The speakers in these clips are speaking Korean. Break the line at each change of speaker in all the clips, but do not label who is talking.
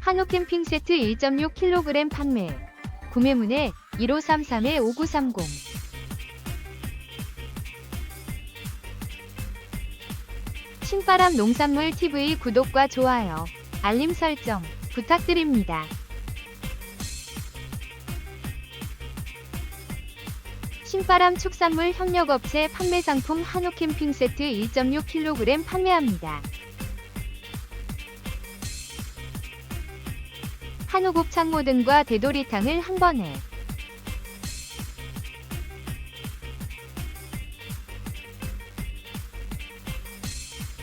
한우 캠핑 세트 1.6kg 판매. 구매문의 1533-5930. 신바람 농산물 TV 구독과 좋아요, 알림 설정 부탁드립니다. 신바람 축산물 협력업체 판매 상품 한우 캠핑 세트 1.6kg 판매합니다. 한우 곱창 모듬과 대도리탕을 한 번에.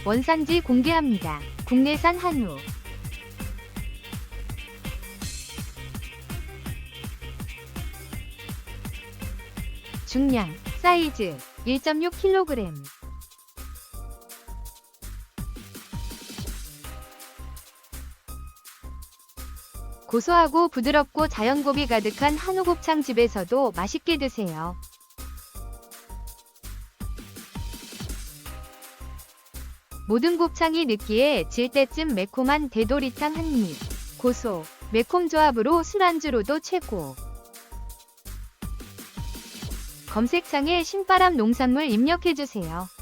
원산지 공개합니다. 국내산 한우. 중량, 사이즈 1.6kg 고소하고 부드럽고 자연고비 가득한 한우 곱창 집에서도 맛있게 드세요. 모든 곱창이 느끼해 질 때쯤 매콤한 대도리탕 한 입. 고소, 매콤 조합으로 술안주로도 최고. 검색창에 신바람 농산물 입력해주세요.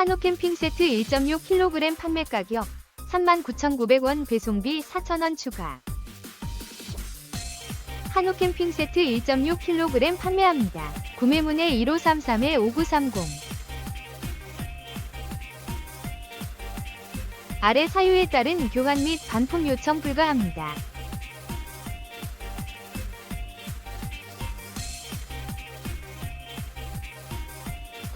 한우 캠핑 세트 1.6kg 판매 가격 39,900원 배송비 4,000원 추가. 한우 캠핑 세트 1.6kg 판매합니다. 구매문의 1533-5930 아래 사유에 따른 교환 및 반품 요청 불가합니다.